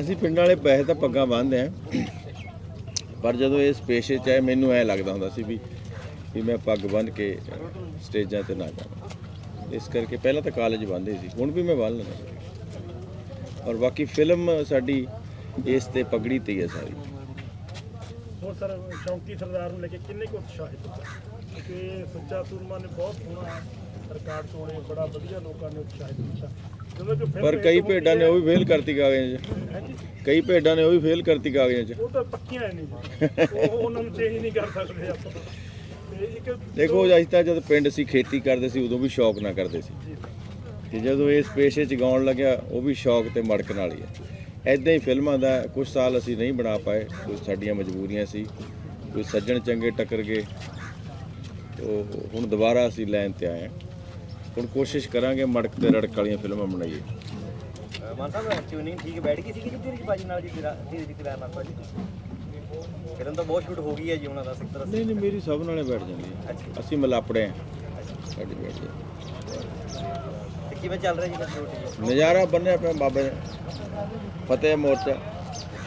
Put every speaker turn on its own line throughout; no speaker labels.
ਅਸੀਂ ਪਿੰਡ ਵਾਲੇ ਪੈਸੇ ਤਾਂ ਪੱਗਾਂ ਬੰਨ੍ਹਦੇ ਆ ਪਰ ਜਦੋਂ ਇਸ ਪੇਸ਼ੇ 'ਚ ਆਏ, ਮੈਨੂੰ ਐ ਲੱਗਦਾ ਹੁੰਦਾ ਸੀ ਵੀ ਵੀ ਮੈਂ ਪੱਗ ਬੰਨ੍ਹ ਕੇ ਸਟੇਜਾਂ ਤੇ ਨਾ ਜਾਵਾਂ। ਇਸ ਕਰਕੇ ਪਹਿਲਾਂ ਤਾਂ ਕਾਲਜ ਬੰਨ੍ਹਦੇ ਸੀ, ਹੁਣ ਵੀ ਮੈਂ ਬੰਨ੍ਹ ਲੈਂਦਾ। ਔਰ ਬਾਕੀ ਫਿਲਮ ਸਾਡੀ ਇਸ ਤੇ ਪਗੜੀ ਤੇ ਹੀ ਹੈ ਸਾਰੀ।
ਹੋਰ ਸਰ ਸ਼ੌਂਕੀ ਸਰਦਾਰ ਨੂੰ ਲੈ ਕੇ ਕਿੰਨੇ ਕੁ ਉਤਸ਼ਾਹਿਤ ਹੋ ਸੱਚਾ? ਸੂਰਮਾ ਨੇ ਬਹੁਤ ਸੋਹਣਾ ਰਿਕਾਰਡ ਤੋੜੇ ਬੜਾ ਵਧੀਆ ਲੋਕਾਂ ਨੇ ਉਤਸ਼ਾਹਿਤ ਕੀਤਾ।
ਪਰ ਕਈ ਭੇਡਾਂ ਨੇ ਉਹ ਵੀ ਫੇਲ ਕਰਤੀ ਕਾਗਜ਼ਾਂ 'ਚ। ਕਈ ਭੇਡਾਂ ਨੇ ਉਹ ਵੀ ਫੇਲ ਕਰਤੀ ਕਾਗਜ਼ਾਂ 'ਚ।
ਉਹ ਤਾਂ ਪੱਕੀਆਂ ਨਹੀਂ। ਉਹ ਉਹਨਾਂ ਨੂੰ ਚੇਂਜ ਨਹੀਂ ਕਰ ਸਕਦੇ ਆਪਾਂ।
ਦੇਖੋ ਅੱਜ ਤਾਂ ਜਦ ਪਿੰਡ ਸੀ ਖੇਤੀ ਕਰਦੇ ਸੀ ਉਦੋਂ ਵੀ ਸ਼ੌਕ ਨਾ ਕਰਦੇ ਸੀ। ਤੇ ਜਦੋਂ ਇਸ ਪੇਸ਼ੇ 'ਚ ਗਾਉਣ ਲੱਗਿਆ ਉਹ ਵੀ ਸ਼ੌਕ ਤੇ ਮੜਕ ਨਾਲ ਹੀ ਐਦਾਂ ਹੀ ਫਿਲਮਾਂ ਦਾ ਕੁਝ ਸਾਲ ਅਸੀਂ ਨਹੀਂ ਬਣਾ ਪਾਏ। ਕੁਝ ਸਾਡੀਆਂ ਮਜਬੂਰੀਆਂ ਸੀ ਕੋਈ ਸੱਜਣ ਚੰਗੇ ਟੱਕਰ ਗਏ। ਉਹ ਹੁਣ ਦੁਬਾਰਾ ਅਸੀਂ ਲਾਈਨ ਤੇ ਆਏ ਹਾਂ। ਹੁਣ ਕੋਸ਼ਿਸ਼ ਕਰਾਂਗੇ ਮੜਕ ਤੇ ਰੜਕ ਵਾਲੀਆਂ ਫਿਲਮਾਂ ਬਣਾਈਏ।
ਮਾਨ ਸਾਹਿਬ ਟਿਊਨਿੰਗ ਠੀਕ ਬੈਠ ਗਈ ਸੀ ਕਿ ਤੇਰੀ ਜੀ ਬਾਜੀ ਨਾਲ ਜੀ ਤੇਰਾ ਤੇਰੀ ਦੀ ਕਿਰਾਇਆ ਨਾਲ ਬਾਜੀ ਫਿਲਮ ਤਾਂ ਬਹੁਤ ਸ਼ੂਟ ਹੋ ਗਈ ਹੈ ਜੀ ਉਹਨਾਂ ਦਾ ਤਰ੍ਹਾਂ
ਨਹੀਂ ਨਹੀਂ ਮੇਰੀ ਸਭ ਨਾਲੇ ਬੈਠ ਜਾਂਦੀ ਹੈ। ਅਸੀਂ ਮਲਾਪੜੇ ਸਾਡੀ ਬੈਠ ਜਾਂਦੀ
ਤੇ ਕਿਵੇਂ ਚੱਲ ਰਿਹਾ ਜੀ ਸ਼ੂਟ
ਨਜ਼ਾਰਾ ਬੰਨਿਆ ਪਿਆ ਬਾਬੇ ਫਤਿਹ ਮੋਰਚਾ।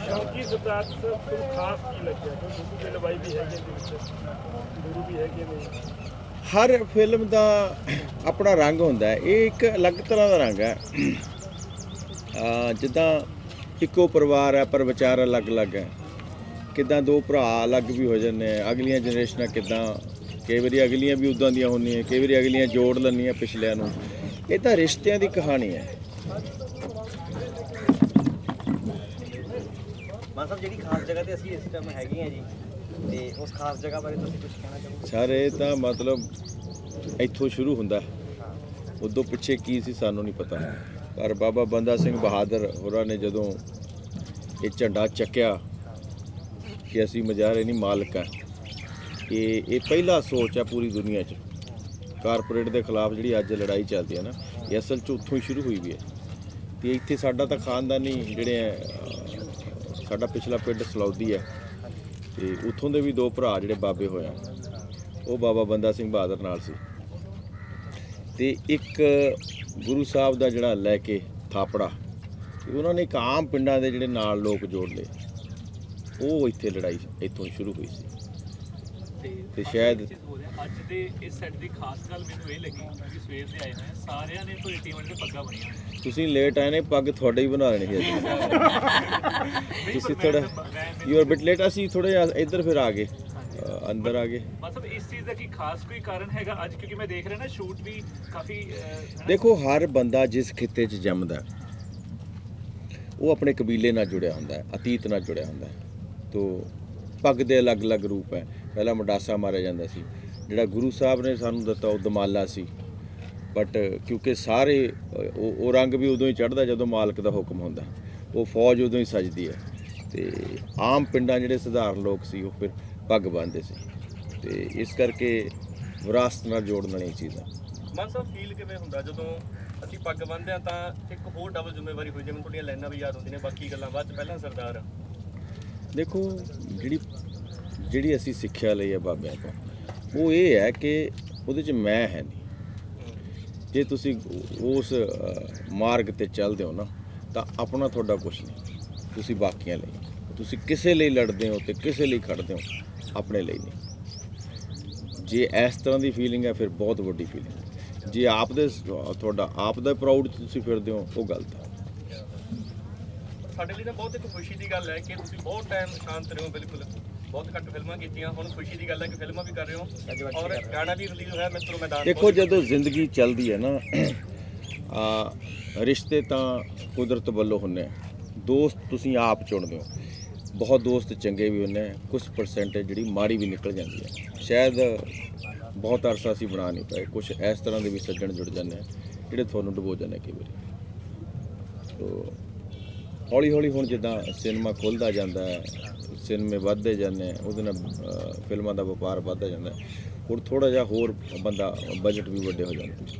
ਸ਼ੌਂਕੀ ਸਰਦਾਰ ਸਰ ਤੁਹਾਨੂੰ ਖਾਸ ਕੀ ਲੱਗਿਆ? ਗੁਰੂ ਦੇ ਲਵਾਈ ਵੀ ਹੈਗੇ ਦੇ ਵਿੱਚ। ਗੁਰੂ ਵੀ ਹੈਗੇ ਨੇ।
ਹਰ ਫਿਲਮ ਦਾ ਆਪਣਾ ਰੰਗ ਹੁੰਦਾ ਹੈ। ਇਹ ਇੱਕ ਅਲੱਗ ਤਰ੍ਹਾਂ ਦਾ ਰੰਗ ਹੈ। ਜਿੱਦਾਂ ਇੱਕੋ ਪਰਿਵਾਰ ਹੈ, ਪਰ ਵਿਚਾਰ ਅਲੱਗ-ਅਲੱਗ ਹੈ। ਕਿੱਦਾਂ ਦੋ ਭਰਾ ਅਲੱਗ ਵੀ ਹੋ ਜਾਂਦੇ ਆ ਅਗਲੀਆਂ ਜਨਰੇਸ਼ਨਾਂ ਕਿੱਦਾਂ, ਕਈ ਵਾਰੀ ਅਗਲੀਆਂ ਵੀ ਉਦਾਂ ਦੀਆਂ ਹੁੰਦੀਆਂ, ਕਈ ਵਾਰੀ ਅਗਲੀਆਂ ਜੋੜ ਲੈਂਦੀਆਂ ਪਿਛਲਿਆਂ ਨੂੰ। ਇਹ ਤਾਂ ਰਿਸ਼ਤਿਆਂ ਦੀ ਕਹਾਣੀ ਹੈ।
ਮਾਨ ਸਾਹਿਬ, ਜਿਹੜੀ ਖਾਸ ਜਗ੍ਹਾ ਤੇ ਅਸੀਂ ਇਸ ਟਾਈਮ ਹੈਗੇ ਆ ਜੀ ਤੇ ਉਸ ਖਾਸ ਜਗ੍ਹਾ ਬਾਰੇ ਤੁਸੀਂ ਕੁਝ ਕਹਿਣਾ ਚਾਹੋਗੇ?
ਸਾਰੇ ਤਾਂ ਮਤਲਬ ਇੱਥੋਂ ਸ਼ੁਰੂ ਹੁੰਦਾ। ਉਦੋਂ ਪਿੱਛੇ ਕੀ ਸੀ ਸਾਨੂੰ ਨਹੀਂ ਪਤਾ। ਪਰ ਬਾਬਾ ਬੰਦਾ ਸਿੰਘ ਬਹਾਦਰ ਹੋਰਾਂ ਨੇ ਜਦੋਂ ਇਹ ਝੰਡਾ ਚੱਕਿਆ ਕਿ ਅਸੀਂ ਮਜਾਰੇ ਨਹੀਂ ਮਾਲਕ ਆ। ਇਹ ਇਹ ਪਹਿਲਾ ਸੋਚ ਆ ਪੂਰੀ ਦੁਨੀਆ 'ਚ। ਕਾਰਪੋਰੇਟ ਦੇ ਖਿਲਾਫ ਜਿਹੜੀ ਅੱਜ ਲੜਾਈ ਚੱਲਦੀ ਹੈ ਨਾ ਇਹ ਅਸਲ 'ਚ ਉੱਥੋਂ ਹੀ ਸ਼ੁਰੂ ਹੋਈ ਵੀ ਹੈ ਤੇ ਇੱਥੇ ਸਾਡਾ ਤਾਂ ਖਾਨਦਾਨੀ ਜਿਹੜੇ ਸਾਡਾ ਪਿਛਲਾ ਪਿੰਡ ਸਲੌਦੀ ਹੈ ਤੇ ਉੱਥੋਂ ਦੇ ਵੀ ਦੋ ਭਰਾ ਜਿਹੜੇ ਬਾਬੇ ਹੋਇਆ, ਉਹ ਬਾਬਾ ਬੰਦਾ ਸਿੰਘ ਬਹਾਦਰ ਨਾਲ ਸੀ। ਤੇ ਇੱਕ ਗੁਰੂ ਸਾਹਿਬ ਦਾ ਜਿਹੜਾ ਲੈ ਕੇ ਥਾਪੜਾ, ਤੇ ਉਹਨਾਂ ਨੇ ਇੱਕ ਆਮ ਪਿੰਡਾਂ ਦੇ ਜਿਹੜੇ ਨਾਲ ਲੋਕ ਜੋੜ ਲਏ, ਉਹ ਇੱਥੇ ਲੜਾਈ ਇੱਥੋਂ ਸ਼ੁਰੂ ਹੋਈ ਸੀ। ਤੇ ਸ਼ਾਇਦ
ਅੱਜ ਦੇ ਇਸ ਸੈੱਟ ਦੀ ਖਾਸ ਗੱਲ ਮੈਨੂੰ ਇਹ ਲੱਗੀ ਕਿ ਸਵੇਰ ਦੇ ਆਏ ਆ, ਸਾਰਿਆਂ ਨੇ ਕੋਈ ਟੀਮ ਦੇ ਪੱਗਾਂ ਬਣੀਆਂ।
ਤੁਸੀਂ ਲੇਟ ਆਏ ਨੇ ਪੱਗ ਤੁਹਾਡੇ ਹੀ ਬਣਾ ਲੈਣੀ ਸੀ ਅੱਜ। ਤੁਸੀਂ ਥੋੜਾ ਯੂ ਆਰ ਬਿਟ ਲੇਟ ਅਸੀਂ ਥੋੜੇ ਇੱਧਰ ਫਿਰ ਆ ਗਏ। ਅੰਦਰ ਆ ਗਏ।
ਮਤਲਬ ਇਸ ਚੀਜ਼ ਦਾ ਕੀ ਖਾਸ ਕੋਈ ਕਾਰਨ ਹੈਗਾ ਅੱਜ? ਕਿਉਂਕਿ ਮੈਂ ਦੇਖ ਰਿਹਾ ਨਾ ਸ਼ੂਟ ਵੀ ਕਾਫੀ ਨਾ,
ਦੇਖੋ ਹਰ ਬੰਦਾ ਜਿਸ ਖਿੱਤੇ 'ਚ ਜੰਮਦਾ ਉਹ ਆਪਣੇ ਕਬੀਲੇ ਨਾਲ ਜੁੜਿਆ ਹੁੰਦਾ ਹੈ ਅਤੀਤ ਨਾਲ ਜੁੜਿਆ ਹੁੰਦਾ ਹੈ। ਤੋ ਪੱਗ ਦੇ ਅਲੱਗ-ਅਲੱਗ ਰੂਪ ਹੈ। ਪਹਿਲਾਂ ਮਡਾਸਾ ਮਾਰਿਆ ਜਾਂਦਾ ਸੀ। ਜਿਹੜਾ ਗੁਰੂ ਸਾਹਿਬ ਨੇ ਸਾਨੂੰ ਦਿੱਤਾ ਉਹ ਦਮਾਲਾ ਸੀ। ਬਟ ਕਿਉਂਕਿ ਸਾਰੇ ਉਹ ਰੰਗ ਵੀ ਉਦੋਂ ਹੀ ਚੜ੍ਹਦਾ ਜਦੋਂ ਮਾਲਕ ਦਾ ਹੁਕਮ ਹੁੰਦਾ। ਉਹ ਫੌਜ ਉਦੋਂ ਹੀ ਸਜਦੀ ਹੈ। ਤੇ ਆਮ ਪਿੰਡਾਂ ਜਿਹੜੇ ਸਧਾਰਨ ਲੋਕ ਸੀ ਉਹ ਫਿਰ ਪੱਗ ਬੰਨ੍ਹਦੇ ਸੀ। ਤੇ ਇਸ ਕਰਕੇ ਵਿਰਾਸਤ ਨਾਲ ਜੋੜਨ ਵਾਲੀਆਂ ਚੀਜ਼ਾਂ।
ਮਨ ਸਾਹਿਬ ਫੀਲ ਕਿਵੇਂ ਹੁੰਦਾ? ਜਦੋਂ ਅਸੀਂ ਪੱਗ ਬੰਨ੍ਹਦੇ ਆ ਤਾਂ ਇੱਕ ਹੋਰ ਡਬਲ ਜ਼ਿੰਮੇਵਾਰੀ ਹੋਈ ਜਿਵੇਂ ਤੁਹਾਡੀਆਂ ਲਾਈਨਾਂ ਵੀ ਯਾਦ ਹੁੰਦੀਆਂ ਨੇ। ਬਾਕੀ ਗੱਲਾਂ ਬਾਅਦ ਚ ਪਹਿਲਾਂ ਸਰਦਾਰ।
ਦੇਖੋ ਜਿਹੜੀ ਜਿਹੜੀ ਅਸੀਂ ਸਿੱਖਿਆ ਲਈ ਹੈ ਬਾਬਿਆਂ ਤੋਂ, ਉਹ ਇਹ ਹੈ ਕਿ ਉਹਦੇ 'ਚ ਮੈਂ ਹੈ ਨਹੀਂ। ਜੇ ਤੁਸੀਂ ਉਸ ਮਾਰਗ ਤੇ ਚੱਲਦੇ ਹੋ ਨਾ, ਤਾਂ ਆਪਣਾ ਤੁਹਾਡਾ ਕੁਝ ਨਹੀਂ। ਤੁਸੀਂ ਬਾਕੀਆਂ ਲਈ ਤੁਸੀਂ ਕਿਸੇ ਲਈ ਲੜਦੇ ਹੋ ਤੇ ਕਿਸੇ ਲਈ ਖੜਦੇ ਹੋ, ਆਪਣੇ ਲਈ ਨਹੀਂ। ਜੇ ਇਸ ਤਰ੍ਹਾਂ ਦੀ ਫੀਲਿੰਗ ਹੈ, ਫਿਰ ਬਹੁਤ ਵੱਡੀ ਫੀਲਿੰਗ ਜੇ ਆਪ ਦੇ ਤੁਹਾਡਾ ਆਪ ਦਾ ਪ੍ਰਾਊਡ ਤੁਸੀਂ ਫਿਰਦੇ ਹੋ, ਉਹ ਗਲਤ ਹੈ।
ਸਾਡੇ ਲਈ ਤਾਂ ਬਹੁਤ ਇੱਕ ਖੁਸ਼ੀ ਦੀ ਗੱਲ ਹੈ ਕਿ ਤੁਸੀਂ ਬਹੁਤ ਟਾਈਮ ਸ਼ਾਂਤ ਰਹੇ, ਬਿਲਕੁਲ। ਬਹੁਤ ਘੱਟ ਫਿਲਮਾਂ ਕੀਤੀਆਂ ਹੁਣ ਖੁਸ਼ੀ ਦੀ ਗੱਲ ਹੈ ਕਿ ਫਿਲਮਾਂ ਵੀ ਕਰ ਰਹੇ ਹੋ। ਔਰ ਗਾਣਾ ਵੀ ਰਿਲੀਜ਼ ਹੋਇਆ ਮਿੱਤਰੋ ਮੈਦਾਨ
ਦੇਖੋ ਜਦੋਂ ਜ਼ਿੰਦਗੀ ਚੱਲਦੀ ਹੈ ਨਾ ਆ ਰਿਸ਼ਤੇ ਤਾਂ ਕੁਦਰਤ ਵੱਲੋਂ ਹੁੰਨੇ ਆ। ਦੋਸਤ ਤੁਸੀਂ ਆਪ ਚੁਣਦੇ ਹੋ। ਬਹੁਤ ਦੋਸਤ ਚੰਗੇ ਵੀ ਹੁੰਨੇ ਆ ਕੁਝ ਪਰਸੈਂਟ ਜਿਹੜੀ ਮਾੜੀ ਵੀ ਨਿਕਲ ਜਾਂਦੀ ਹੈ। ਸ਼ਾਇਦ ਬਹੁਤ ਅਰਸਾ ਅਸੀਂ ਬਣਾ ਨਹੀਂ ਪਾਏ ਕੁਝ ਇਸ ਤਰ੍ਹਾਂ ਦੇ ਵੀ ਸੱਜਣ ਜੁੜ ਜਾਂਦੇ ਆ ਜਿਹੜੇ ਤੁਹਾਨੂੰ ਡੁਬੋ ਜਾਂਦੇ ਕਈ ਵਾਰੀ। ਤੋ ਹੌਲੀ ਹੌਲੀ ਹੁਣ ਜਿੱਦਾਂ ਸਿਨੇਮਾ ਖੁੱਲਦਾ ਜਾਂਦਾ ਹੈ ਸਿਨੇਮੇ ਵੱਧਦੇ ਜਾਂਦੇ ਆ ਉਹਦੇ ਨਾਲ ਫਿਲਮਾਂ ਦਾ ਵਪਾਰ ਵੱਧਦਾ ਜਾਂਦਾ ਹੈ। ਹੁਣ ਥੋੜਾ ਜਿਹਾ ਹੋਰ ਬੰਦਾ ਬਜਟ ਵੀ ਵੱਡੇ ਹੋ ਜਾਂਦੇ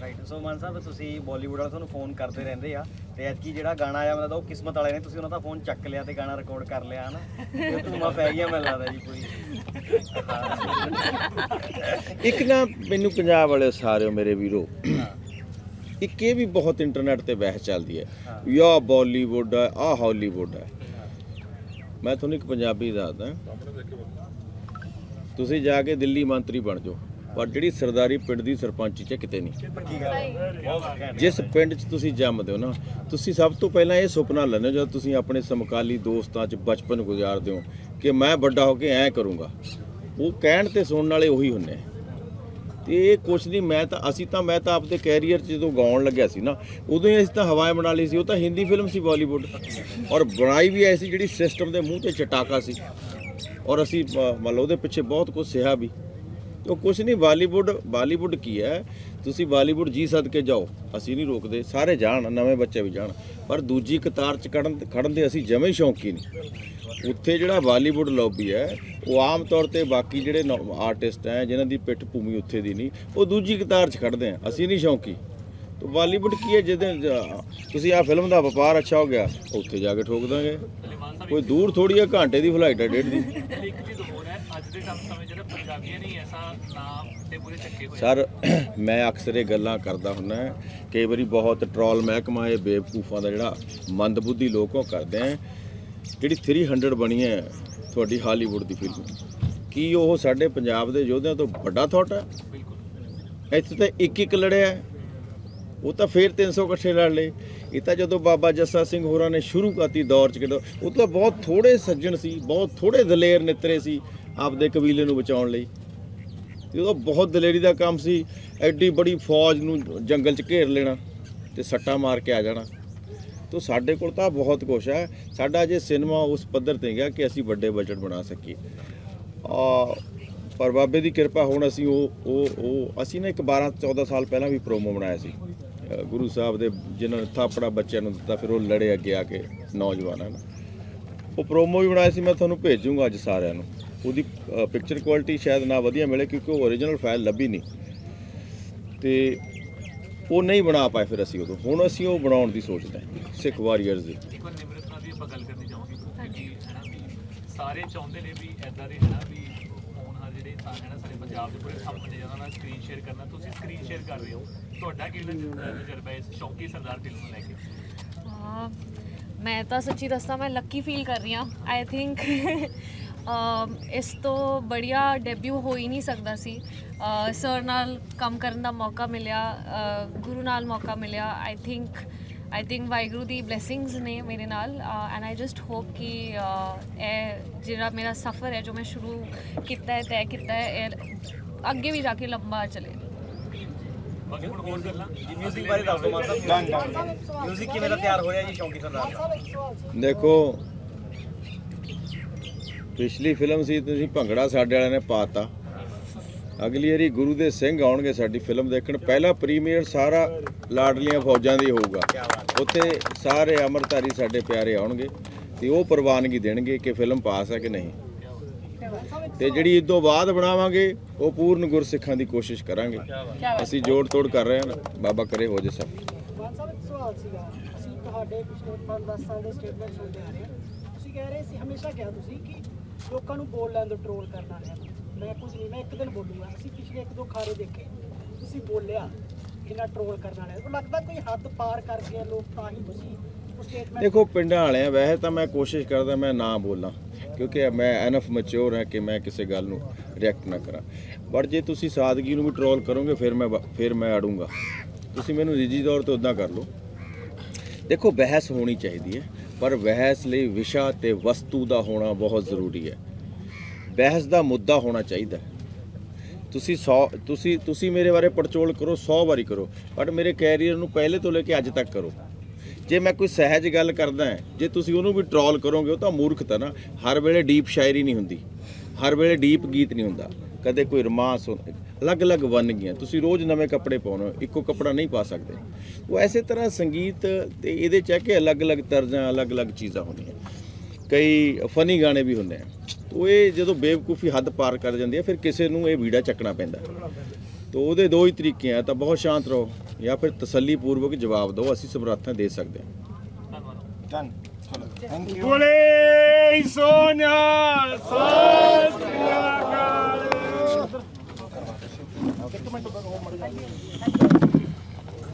ਰਾਈਟ ਸੋ ਮਾਨ ਸਾਹਿਬ ਤੁਸੀਂ ਬਾਲੀਵੁੱਡ ਵਾਲੇ ਤੁਹਾਨੂੰ ਫੋਨ ਕਰਦੇ ਰਹਿੰਦੇ ਆ ਤੇ ਐਤਕੀ ਜਿਹੜਾ ਗਾਣਾ ਆਇਆ ਲੱਗਦਾ ਉਹ ਕਿਸਮਤ ਵਾਲੇ ਨੇ ਤੁਸੀਂ ਉਹਨਾਂ ਦਾ ਫੋਨ ਚੱਕ ਲਿਆ ਤੇ ਗਾਣਾ ਰਿਕਾਰਡ ਕਰ ਲਿਆ ਹਨਾ? ਤੇ ਧੂਮਾ ਪੈ ਗਿਆ ਮੈਨੂੰ ਲੱਗਦਾ ਜੀ ਪੂਰੀ।
ਇੱਕ ਨਾ ਮੈਨੂੰ ਪੰਜਾਬ ਵਾਲੇ ਸਾਰਿਓ ਮੇਰੇ ਵੀਰੋ ਇੱਕ ਇਹ ਵੀ ਬਹੁਤ ਇੰਟਰਨੈਟ ਤੇ ਬਹਿਸ ਚੱਲਦੀ ਹੈ। ਯਾ ਬਾਲੀਵੁੱਡ ਹੈ ਆ ਹਾਲੀਵੁੱਡ ਹੈ। ਮੈਂ ਤੁਹਾਨੂੰ ਇੱਕ ਪੰਜਾਬੀ ਦੱਸਦਾ। ਤੁਸੀਂ ਜਾ ਕੇ ਦਿੱਲੀ ਮੰਤਰੀ ਬਣ ਜਾਓ ਪਰ ਜਿਹੜੀ ਸਰਦਾਰੀ ਪਿੰਡ ਦੀ ਸਰਪੰਚੀ ਚ ਕਿਤੇ ਨਹੀਂ। ਜਿਸ ਪਿੰਡ 'ਚ ਤੁਸੀਂ ਜੰਮਦੇ ਹੋ ਨਾ ਤੁਸੀਂ ਸਭ ਤੋਂ ਪਹਿਲਾਂ ਇਹ ਸੁਪਨਾ ਲੈਂਦੇ ਹੋ ਜਦੋਂ ਤੁਸੀਂ ਆਪਣੇ ਸਮਕਾਲੀ ਦੋਸਤਾਂ 'ਚ ਬਚਪਨ ਗੁਜ਼ਾਰਦੇ ਹੋ ਕਿ ਮੈਂ ਵੱਡਾ ਹੋ ਕੇ ਐਂ ਕਰੂੰਗਾ। ਉਹ ਕਹਿਣ ਤੇ ਸੁਣਨ ਵਾਲੇ ਉਹੀ ਹੁੰਨੇ ਇਹ ਕੁਛ ਨਹੀਂ ਮੈਂ ਤਾਂ ਅਸੀਂ ਤਾਂ ਮੈਂ ਤਾਂ ਆਪਦੇ ਕੈਰੀਅਰ 'ਚ ਜਦੋਂ ਗਾਉਣ ਲੱਗਿਆ ਸੀ ਨਾ ਉਦੋਂ ਹੀ ਅਸੀਂ ਤਾਂ ਹਵਾएं ਬਣਾ ਲਈ ਸੀ ਉਹ ਤਾਂ ਹਿੰਦੀ ਫਿਲਮ ਸੀ ਬਾਲੀਵੁੱਡ। ਔਰ ਬਣਾਈ ਵੀ ਐਸੀ ਜਿਹੜੀ ਸਿਸਟਮ ਦੇ ਮੂੰਹ ਤੇ ਚਟਾਕਾ ਸੀ। ਔਰ ਅਸੀਂ ਅ, ਮੰਨ ਲਓ ਉਹਦੇ ਪਿੱਛੇ ਬਹੁਤ ਕੁਝ ਸਿਹਾ ਵੀ। ਉਹ ਕੁਛ ਨਹੀਂ, ਬਾਲੀਵੁੱਡ ਬਾਲੀਵੁੱਡ ਕੀ ਹੈ? ਤੁਸੀਂ ਬਾਲੀਵੁੱਡ ਜੀ ਸਦਕੇ ਜਾਓ, ਅਸੀਂ ਨਹੀਂ ਰੋਕਦੇ, ਸਾਰੇ ਜਾਣ, ਨਵੇਂ ਬੱਚੇ ਵੀ ਜਾਣ, ਪਰ ਦੂਜੀ ਕਤਾਰ ਚ ਖੜਨ ਖੜਨ ਦੇ ਅਸੀਂ ਜਮੇ ਸ਼ੌਂਕੀ ਨਹੀਂ। ਉੱਥੇ ਜਿਹੜਾ ਬਾਲੀਵੁੱਡ ਲੌਬੀ ਹੈ, ਉਹ ਆਮ ਤੌਰ ਤੇ ਬਾਕੀ ਜਿਹੜੇ ਆਰਟਿਸਟ ਹੈ, ਜਿਨ੍ਹਾਂ ਦੀ ਪਿੱਠ ਭੂਮੀ ਉੱਥੇ ਦੀ ਨਹੀਂ, ਉਹ ਦੂਜੀ ਕਤਾਰ ਚ ਖੜਦੇ ਆ, ਅਸੀਂ ਨਹੀਂ ਸ਼ੌਂਕੀ। ਤੋ ਬਾਲੀਵੁੱਡ ਕੀ ਹੈ, ਜਿਹਦੇ ਤੁਸੀਂ ਆ ਫਿਲਮ ਦਾ ਵਪਾਰ ਅੱਛਾ ਹੋ ਗਿਆ, ਉੱਥੇ ਜਾ ਕੇ ਠੋਕ ਦਾਂਗੇ। ਕੋਈ ਦੂਰ ਥੋੜੀ ਹੈ, ਘੰਟੇ ਦੀ ਫਲਾਈਟ ਹੈ, ਡੇਢ ਦੀ
ਇੱਕ ਚੀਜ਼ ਹੋਰ ਹੈ ਅੱਜ ਦੇ ਟਾਈਮ ਸਮੇਂ ਜਿਹੜਾ ਪੰਜਾਬੀਆਂ ਨੇ ਹੀ ਐਸਾ ਨਾਮ ਤੇ ਪੂਰੇ ਚੱਕੇ ਹੋਏ
ਸਰ ਮੈਂ ਅਕਸਰ ਇਹ ਗੱਲਾਂ ਕਰਦਾ ਹੁੰਨਾ ਕਈ ਵਾਰੀ ਬਹੁਤ ਟਰੋਲ ਮਹਿਕਮਾ ਇਹ ਬੇਵਕੂਫਾਂ ਦਾ ਜਿਹੜਾ ਮੰਦਬੁੱਧੀ ਲੋਕ ਕਰਦੇ ਆ। ਜਿਹੜੀ 300 ਬਣੀ ਹੈ ਤੁਹਾਡੀ ਹਾਲੀਵੁੱਡ ਦੀ ਫਿਲਮ ਕੀ ਉਹ ਸਾਡੇ ਪੰਜਾਬ ਦੇ ਯੋਧਿਆਂ ਤੋਂ ਵੱਡਾ ਥਾਟ ਹੈ?
ਬਿਲਕੁਲ।
ਇੱਥੇ ਤਾਂ ਇੱਕ ਇੱਕ ਲੜਿਆ। ਉਹ ਤਾਂ ਫੇਰ 300 ਇਕੱਠੇ ਲੜ ਲਏ। ਇਹ ਤਾਂ ਜਦੋਂ ਬਾਬਾ ਜੱਸਾ ਸਿੰਘ ਹੋਰਾਂ ਨੇ ਸ਼ੁਰੂ ਕਰਤੀ ਦੌਰ ਚ ਕਿਦੋਂ ਉਹ ਤਾਂ ਬਹੁਤ ਥੋੜੇ ਸੱਜਣ ਸੀ ਬਹੁਤ ਥੋੜੇ ਦਲੇਰ ਨਿਤਰੇ ਸੀ। ਆਪਦੇ ਕਬੀਲੇ ਨੂੰ ਬਚਾਉਣ ਲਈ। ਤੇ ਉਹਦਾ ਬਹੁਤ ਦਲੇਰੀ ਦਾ ਕੰਮ ਸੀ, ਐਡੀ ਬੜੀ ਫੌਜ ਨੂੰ ਜੰਗਲ 'ਚ ਘੇਰ ਲੈਣਾ ਤੇ ਸੱਟਾ ਮਾਰ ਕੇ ਆ ਜਾਣਾ। ਤੋ ਸਾਡੇ ਕੋਲ ਤਾਂ ਬਹੁਤ ਕੁਛ ਹੈ। ਸਾਡਾ ਜੇ ਸਿਨੇਮਾ ਉਸ ਪੱਧਰ ਤੇ ਗਿਆ ਕਿ ਅਸੀਂ ਵੱਡੇ ਬਜਟ ਬਣਾ ਸਕੀਏ। ਆ, ਪਰ ਬਾਬੇ ਦੀ ਕਿਰਪਾ ਹੁਣ ਅਸੀਂ ਉਹ ਉਹ ਉਹ, ਅਸੀਂ ਨਾ ਇੱਕ 12 14 ਸਾਲ ਪਹਿਲਾਂ ਵੀ ਪ੍ਰੋਮੋ ਬਣਾਇਆ ਸੀ। ਗੁਰੂ ਸਾਹਿਬ ਦੇ ਜਿਨ੍ਹਾਂ ਨੇ ਥਾਪੜਾ ਬੱਚਿਆਂ ਨੂੰ ਦਿੱਤਾ, ਫਿਰ ਉਹ ਲੜੇ ਅੱਗੇ ਆ ਕੇ ਨੌਜਵਾਨਾਂ ਨੂੰ। ਉਹ ਪ੍ਰੋਮੋ ਵੀ ਬਣਾਇਆ ਸੀ, ਮੈਂ ਤੁਹਾਨੂੰ ਭੇਜੂੰਗਾ ਅੱਜ ਸਾਰਿਆਂ ਨੂੰ। ਉਹਦੀ ਪਿਕਚਰ ਕੁਆਲਿਟੀ ਸ਼ਾਇਦ ਨਾ ਵਧੀਆ ਮਿਲੇ ਕਿਉਂਕਿ ਉਹ ਓਰੀਜਨਲ ਫਾਈਲ ਲੱਭੀ ਨਹੀਂ। ਤੇ ਉਹ ਨਹੀਂ ਬਣਾ ਪਾਏ ਫਿਰ ਅਸੀਂ ਉਦੋਂ। ਹੁਣ ਅਸੀਂ ਉਹ ਬਣਾਉਣ ਦੀ ਸੋਚਦੇ ਹਾਂ। ਸਿੱਖ ਵਾਰੀਅਰਸ ਦੀ।
ਇੱਕ ਵਾਰ ਨਿਮਰਤ ਨਾਲ ਵੀ ਆਪਾਂ ਗੱਲ ਕਰਨੀ ਚਾਹਾਂਗੇ ਕਿ ਹੈ ਨਾ ਵੀ ਸਾਰੇ ਚਾਹੁੰਦੇ ਨੇ ਵੀ ਐਦਾਂ ਦੇ ਹੈ ਨਾ ਵੀ ਹੁਣ ਹਾਂ ਜਿਹੜੇ ਇਨਸਾਨ ਹੈ ਨਾ ਸਾਡੇ ਪੰਜਾਬ ਦੇ ਪੂਰੇ ਸਾਹਮਣੇ ਜਾਣਾ ਨਾਲ ਸਕਰੀਨ ਸ਼ੇਅਰ ਕਰਨਾ। ਤੁਸੀਂ ਸਕਰੀਨ ਸ਼ੇਅਰ ਕਰ ਰਹੇ ਹੋ। ਤੁਹਾਡਾ ਕਿਹੜਾ ਤਜਰਬਾ ਹੈ ਇਸ ਸ਼ੌਕੀ ਸਰਦਾਰ ਫਿਲਮ ਨੂੰ ਲੈ ਕੇ?
ਹਾਂ, ਮੈਂ ਤਾਂ ਸੱਚੀ ਦੱਸਾਂ ਮੈਂ ਲੱਕੀ ਫੀਲ ਕਰ ਰਹੀ ਹਾਂ। ਆਈ ਥਿੰਕ ਇਸ ਤੋਂ ਬੜੀਆ ਡੈਬਿਊ ਹੋ ਹੀ ਨਹੀਂ ਸਕਦਾ ਸੀ। ਸਰ ਨਾਲ ਕੰਮ ਕਰਨ ਦਾ ਮੌਕਾ ਮਿਲਿਆ ਗੁਰੂ ਨਾਲ ਮੌਕਾ ਮਿਲਿਆ। I think I think Waheguru the blessings ਨੇ ਮੇਰੇ ਨਾਲ। ਐਂਡ ਆਈ ਜਸਟ ਹੋਪ ਕਿ ਇਹ ਜਿਹੜਾ ਮੇਰਾ ਸਫ਼ਰ ਹੈ ਜੋ ਮੈਂ ਸ਼ੁਰੂ ਕੀਤਾ ਹੈ ਤੈਅ ਕੀਤਾ ਹੈ ਇਹ ਅੱਗੇ ਵੀ ਜਾ ਕੇ ਲੰਬਾ ਚਲੇ।
ਬਾਕੀ ਹੁਣ ਹੋਰ ਗੱਲਾਂ
ਮਿਊਜ਼ਿਕ ਬਾਰੇ ਦੱਸ ਦਿਓ ਮਾਤਾ। ਮਿਊਜ਼ਿਕ ਕਿਵੇਂ ਦਾ ਤਿਆਰ ਹੋ ਰਿਹਾ ਜੀ ਸ਼ੌਂਕੀ ਸਰਦਾਰ?
ਦੇਖੋ ਪਿਛਲੀ ਫਿਲਮ ਸੀ ਤੁਸੀਂ ਭੰਗੜਾ ਸਾਡੇ ਵਾਲਿਆਂ ਨੇ ਪਾਤਾ। ਅਗਲੀ ਵਾਰੀ ਗੁਰੂ ਦੇ ਸਿੰਘ ਆਉਣਗੇ ਸਾਡੀ ਫਿਲਮ ਦੇਖਣ। ਪਹਿਲਾ ਪ੍ਰੀਮੀਅਰ ਸਾਰਾ ਲਾਡਲੀਆਂ ਫੌਜਾਂ ਦੀ ਹੋਊਗਾ। ਉੱਥੇ ਸਾਰੇ ਅਮਰਧਾਰੀ ਸਾਡੇ ਪਿਆਰੇ ਆਉਣਗੇ ਤੇ ਉਹ ਪ੍ਰਵਾਨਗੀ ਦੇਣਗੇ ਕਿ ਫਿਲਮ ਪਾਸ ਹੈ ਕਿ ਨਹੀਂ। ਤੇ ਜਿਹੜੀ ਇਸ ਤੋਂ ਬਾਅਦ ਬਣਾਵਾਂਗੇ ਉਹ ਪੂਰਨ ਗੁਰਸਿੱਖਾਂ ਦੀ ਕੋਸ਼ਿਸ਼ ਕਰਾਂਗੇ। ਅਸੀਂ ਜੋੜ ਤੋੜ ਕਰ ਰਹੇ ਹਾਂ। ਬਾਬਾ ਕਰੇ ਹੋ ਜੇ ਸਭ।
ਮਾਨ ਸਾਹਿਬ ਇੱਕ ਸਵਾਲ ਸੀਗਾ। ਅਸੀਂ ਤੁਹਾਡੇ ਪਿਛਲੇ 5-10 ਸਾਲ ਦੇ ਸਟੇਟਮੈਂਟ ਸੁਣਦੇ ਆ ਰਹੇ ਹਾਂ। ਤੁਸੀਂ ਕਹਿ ਰਹੇ ਸੀ ਹਮੇਸ਼ਾ ਕਿਹਾ ਤੁਸੀਂ ਕਿ ਲੋਕਾਂ ਨੂੰ ਬੋਲ ਲੈਣ ਦਿਓ ਟ੍ਰੋਲ ਕਰਨ ਵਾਲਿਆਂ ਮੈਂ ਕੁਝ ਨਹੀਂ, ਮੈਂ ਇੱਕ ਦਿਨ ਬੋਲੂਗਾ। ਅਸੀਂ ਪਿਛਲੇ ਇੱਕ ਦੋ ਖਾਰੇ ਦੇਖੇ, ਤੁਸੀਂ ਬੋਲਿਆ ਇਹਨਾਂ ਟ੍ਰੋਲ ਕਰਨ ਵਾਲਿਆਂ ਨੂੰ ਲੱਗਦਾ ਕੋਈ ਹੱਦ ਪਾਰ ਕਰ ਗਏ ਲੋਕ ਤਾਂ ਹੀ ਤੁਸੀਂ
ਦੇਖੋ, ਪਿੰਡਾਂ ਵਾਲੇ ਆ ਵੈਸੇ ਤਾਂ ਮੈਂ ਕੋਸ਼ਿਸ਼ ਕਰਦਾ ਮੈਂ ਨਾ ਬੋਲਾਂ, ਕਿਉਂਕਿ ਮੈਂ ਐਨਫ ਮੈਚੁਰ ਹਾਂ ਕਿ ਮੈਂ ਕਿਸੇ ਗੱਲ ਨੂੰ ਰਿਐਕਟ ਨਾ ਕਰਾਂ। ਬਟ ਜੇ ਤੁਸੀਂ ਸਾਦਗੀ ਨੂੰ ਵੀ ਟਰੋਲ ਕਰੋਗੇ, ਫਿਰ ਮੈਂ ਫਿਰ ਮੈਂ ਅੜੂੰਗਾ। ਤੁਸੀਂ ਮੈਨੂੰ ਨਿੱਜੀ ਤੌਰ ਤੇ ਉਦਾਂ ਕਰ ਲਓ। ਦੇਖੋ, ਬਹਿਸ ਹੋਣੀ ਚਾਹੀਦੀ ਹੈ। ਪਰ ਬਹਿਸ ਲਈ ਵਿਸ਼ਾ ਤੇ ਵਸਤੂ ਦਾ ਹੋਣਾ ਬਹੁਤ ਜ਼ਰੂਰੀ ਹੈ। ਬਹਿਸ ਦਾ ਮੁੱਦਾ ਹੋਣਾ ਚਾਹੀਦਾ ਤੁਸੀਂ 100 ਤੁਸੀਂ ਤੁਸੀਂ ਮੇਰੇ ਬਾਰੇ ਪੜਚੋਲ ਕਰੋ 100 ਵਾਰੀ ਕਰੋ, ਬਟ ਮੇਰੇ ਕੈਰੀਅਰ ਨੂੰ ਪਹਿਲੇ ਤੋਂ ਲੈ ਕੇ ਅੱਜ ਤੱਕ ਕਰੋ। ਜੇ ਮੈਂ ਕੋਈ ਸਹਿਜ ਗੱਲ ਕਰਦਾ ਜੇ ਤੁਸੀਂ ਉਹਨੂੰ ਵੀ ਟਰੋਲ ਕਰੋਗੇ, ਉਹ ਤਾਂ ਮੂਰਖਤਾ ਨਾ। ਹਰ ਵੇਲੇ ਡੀਪ ਸ਼ਾਇਰੀ ਨਹੀਂ ਹੁੰਦੀ। ਹਰ ਵੇਲੇ ਡੀਪ ਗੀਤ ਨਹੀਂ ਹੁੰਦਾ। ਕਦੇ ਕੋਈ ਰਮਾਂਸ ਹੁੰਦਾ ਅਲੱਗ-ਅਲੱਗ ਵੰਨਗੀਆਂ ਤੁਸੀਂ ਰੋਜ਼ ਨਵੇਂ ਕੱਪੜੇ ਪਾਉਣੇ ਹੋ, ਇੱਕੋ ਕੱਪੜਾ ਨਹੀਂ ਪਾ ਸਕਦੇ। ਉਹ ਐਸੇ ਤਰ੍ਹਾਂ ਸੰਗੀਤ ਤੇ ਇਹਦੇ ਚ ਹੈ ਕਿ ਅਲੱਗ-ਅਲੱਗ ਤਰਜ਼ਾਂ ਅਲੱਗ-ਅਲੱਗ ਚੀਜ਼ਾਂ ਹੁੰਦੀਆਂ। ਕਈ ਫਨੀ ਗਾਣੇ ਵੀ ਹੁੰਦੇ ਆ। ਤੋ ਇਹ ਜਦੋਂ ਬੇਵਕੂਫੀ ਹੱਦ ਪਾਰ ਕਰ ਜਾਂਦੀ ਹੈ ਫਿਰ ਕਿਸੇ ਨੂੰ ਇਹ ਵੀੜਾ ਚੱਕਣਾ ਪੈਂਦਾ। ਤੋ ਉਹਦੇ ਦੋ ਹੀ ਤਰੀਕੇ ਆ ਤਾਂ ਬਹੁਤ ਸ਼ਾਂਤ ਰਹੋ ਜਾਂ ਫਿਰ ਤਸੱਲੀ ਪੂਰਵਕ ਜਵਾਬ ਦਿਓ ਅਸੀਂ ਸਮਰੱਥਾ ਦੇ ਸਕਦੇ ਹਾਂ।
ਧੰਨਵਾਦ।
ਬੋਲੇ ਸੋਨਿਆ ਸਤਿ ਸ੍ਰੀ